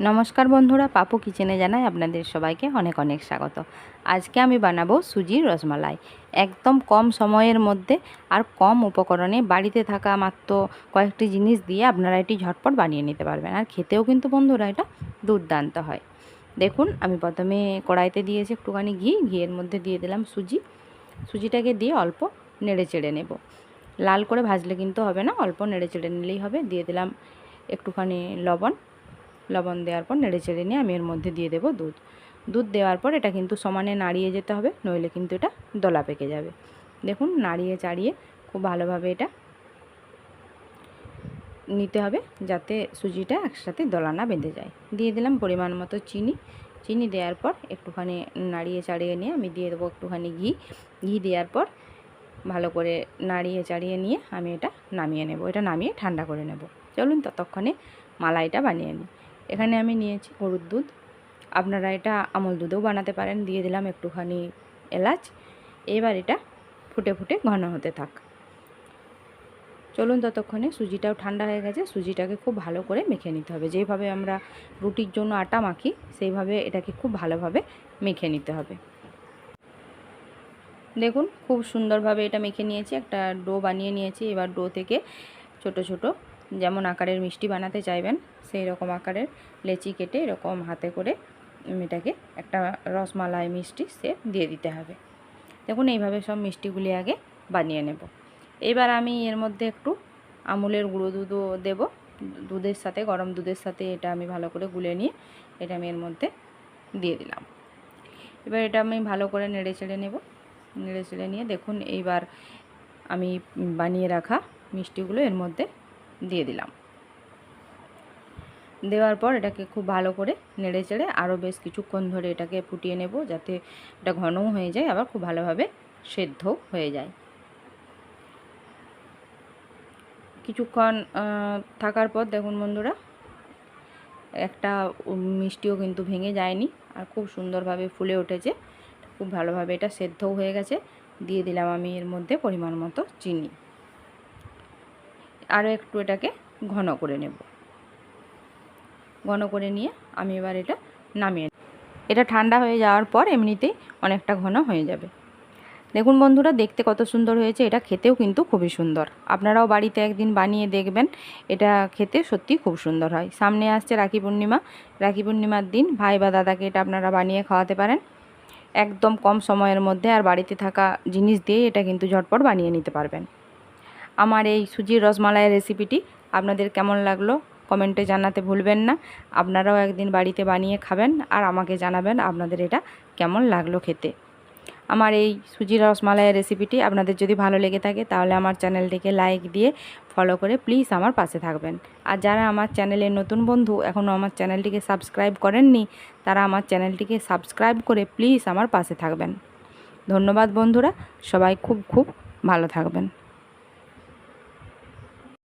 নমস্কার বন্ধুরা, পাপু কিচেনে জানাই আপনাদের সবাইকে অনেক অনেক স্বাগত। আজকে আমি বানাবো সুজির রসমালাই। একদম কম সময়ের মধ্যে আর কম উপকরণে বাড়িতে থাকা মাত্র কয়েকটি জিনিস দিয়ে আপনারা এটি ঝটপট বানিয়ে নিতে পারবেন। আর খেতেও কিন্তু বন্ধুরা এটা দুর্দান্ত হয়। দেখুন, আমি প্রথমে কড়াইতে দিয়েছি একটুখানি ঘি। ঘিয়ের মধ্যে দিয়ে দিলাম সুজি। সুজিটাকে দিয়ে অল্প নেড়ে চেড়ে নেব। লাল করে ভাজলে কিন্তু হবে না, অল্প নেড়ে চেড়ে নিলেই হবে। দিয়ে দিলাম একটুখানি লবণ। লবণ দেওয়ার পর নেড়ে চেড়ে নিয়ে আমি এর মধ্যে দিয়ে দেবো দুধ। দুধ দেওয়ার পর এটা কিন্তু সমানে নাড়িয়ে যেতে হবে, নইলে কিন্তু এটা দলা পেকে যাবে। দেখুন, নাড়িয়ে চাড়িয়ে খুব ভালোভাবে এটা নিতে হবে যাতে সুজিটা একসাথে দলা না বেঁধে যায়। দিয়ে দিলাম পরিমাণ মতো চিনি। চিনি দেওয়ার পর একটুখানি নাড়িয়ে চাড়িয়ে নিয়ে আমি দিয়ে দেবো একটুখানি ঘি। ঘি দেওয়ার পর ভালো করে নাড়িয়ে চাড়িয়ে নিয়ে আমি এটা নামিয়ে নেব। এটা নামিয়ে ঠান্ডা করে নেব। চলুন ততক্ষণে মালাইটা বানিয়ে নিই। এখানে আমি নিয়েছি গরুর দুধ। আপনারা এটা আমল দুধেও বানাতে পারেন। দিয়ে দিলাম একটুখানি এলাচ। এবার এটা ফুটে ফুটে ঘন হতে থাক। চলুন ততক্ষণে সুজিটাও ঠান্ডা হয়ে গেছে। সুজিটাকে খুব ভালো করে মেখে নিতে হবে। যেভাবে আমরা রুটির জন্য আটা মাখি, সেইভাবে এটাকে খুব ভালোভাবে মেখে নিতে হবে। দেখুন, খুব সুন্দরভাবে এটা মেখে নিয়েছি। একটা ডো বানিয়ে নিয়েছি। এবার ডো থেকে ছোট ছোট যেমন আকারের মিষ্টি বানাতে চাইবেন, সেই রকম আকারের লেচি কেটে এরকম হাতে করে এটাকে একটা রসমালাই মিষ্টি সে দিয়ে দিতে হবে। দেখুন, এইভাবে সব মিষ্টিগুলি আগে বানিয়ে নেব। এবার আমি এর মধ্যে একটু আমুলের গুঁড়ো দুধও দেবো। দুধের সাথে, গরম দুধের সাথে এটা আমি ভালো করে গুলে নিয়ে এটা আমি এর মধ্যে দিয়ে দিলাম। এবার এটা আমি ভালো করে নেড়ে চেড়ে নেব। নেড়ে চেড়ে নিয়ে দেখুন, এইবার আমি বানিয়ে রাখা মিষ্টিগুলো এর মধ্যে দিয়ে দিলাম। দেওয়ার পর এটাকে খুব ভালো করে নেড়ে চেড়ে আরও বেশ কিছুক্ষণ ধরে এটাকে ফুটিয়ে নেব যাতে এটা ঘনও হয়ে যায়, আবার খুব ভালোভাবে সেদ্ধও হয়ে যায়। কিছুক্ষণ থাকার পর দেখুন বন্ধুরা, একটা মিষ্টিও কিন্তু ভেঙে যায়নি আর খুব সুন্দরভাবে ফুলে উঠেছে। খুব ভালোভাবে এটা সেদ্ধও হয়ে গেছে। দিয়ে দিলাম আমি এর মধ্যে পরিমাণ মতো চিনি। আরও একটু এটাকে ঘন করে নেব। ঘন করে নিয়ে আমি এবার এটা নামিয়ে এটা ঠান্ডা হয়ে যাওয়ার পর এমনিতেই অনেকটা ঘন হয়ে যাবে। দেখুন বন্ধুরা, দেখতে কত সুন্দর হয়েছে। এটা খেতেও কিন্তু খুবই সুন্দর। আপনারাও বাড়িতে একদিন বানিয়ে দেখবেন। এটা খেতে সত্যি খুব সুন্দর হয়। সামনে আসছে রাখি পূর্ণিমা। রাখি পূর্ণিমার দিন ভাই বা দাদাকে এটা আপনারা বানিয়ে খাওয়াতে পারেন। একদম কম সময়ের মধ্যে আর বাড়িতে থাকা জিনিস দিয়ে এটা কিন্তু ঝটপট বানিয়ে নিতে পারবেন। আমার এই সুজির রসমালাইয়ের রেসিপিটি আপনাদের কেমন লাগল কমেন্টে জানাতে ভুলবেন না। আপনারাও একদিন বাড়িতে বানিয়ে খাবেন আর আমাকে জানাবেন আপনাদের এটা কেমন লাগল খেতে। আমার এই সুজির রসমালাইয়ের রেসিপিটি আপনাদের যদি ভালো লেগে থাকে তাহলে আমার চ্যানেলটিকে লাইক দিয়ে ফলো করে প্লিজ আমার পাশে থাকবেন। আর যারা আমার চ্যানেলের নতুন বন্ধু, এখনও আমার চ্যানেলটিকে সাবস্ক্রাইব করেননি, তারা আমার চ্যানেলটিকে সাবস্ক্রাইব করে প্লিজ আমার পাশে থাকবেন। ধন্যবাদ বন্ধুরা, সবাই খুব খুব ভালো থাকবেন।